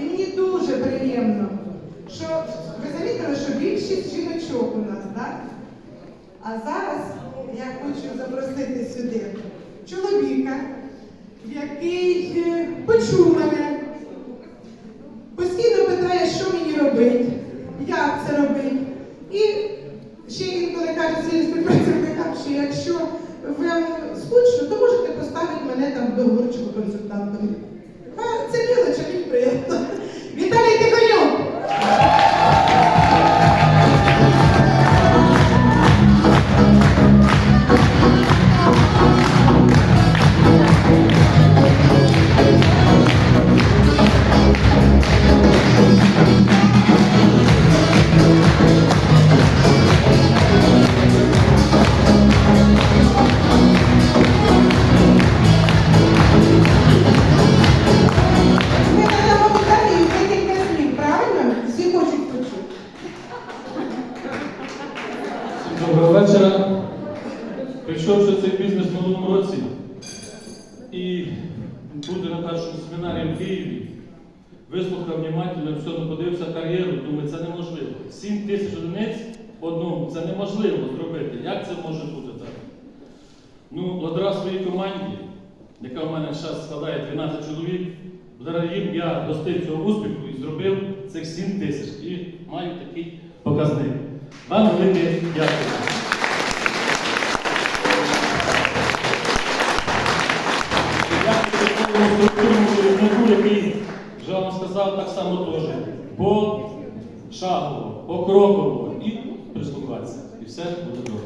І мені дуже приємно, що ви замітили, що більшість жіночок у нас, так? А зараз я хочу запросити сюди чоловіка, який е, почув мене, постійно питає, що мені робити, як це робити. І ще інколи каже своїм співпрацівникам, що якщо вам скучно, то можете поставити мене там договорчику консультантом. Доброго вечора. Прийшовши в цей бізнес в минулому році і бути на першому семінарі в Києві, вислухав внимательно, все ну, подивився кар'єру, думаю, це неможливо. 7 тисяч одиниць одному це неможливо зробити. Як це може бути так? Ну, благодаря своїй команді, яка в мене зараз складає 12 чоловік, благодаря їм я достиг цього успіху і зробив цих 7 тисяч. І маю такий показник. Вам велике дякую. Вже вам сказав так само теж. По шагово, покроково і прислухатися. І все буде добре.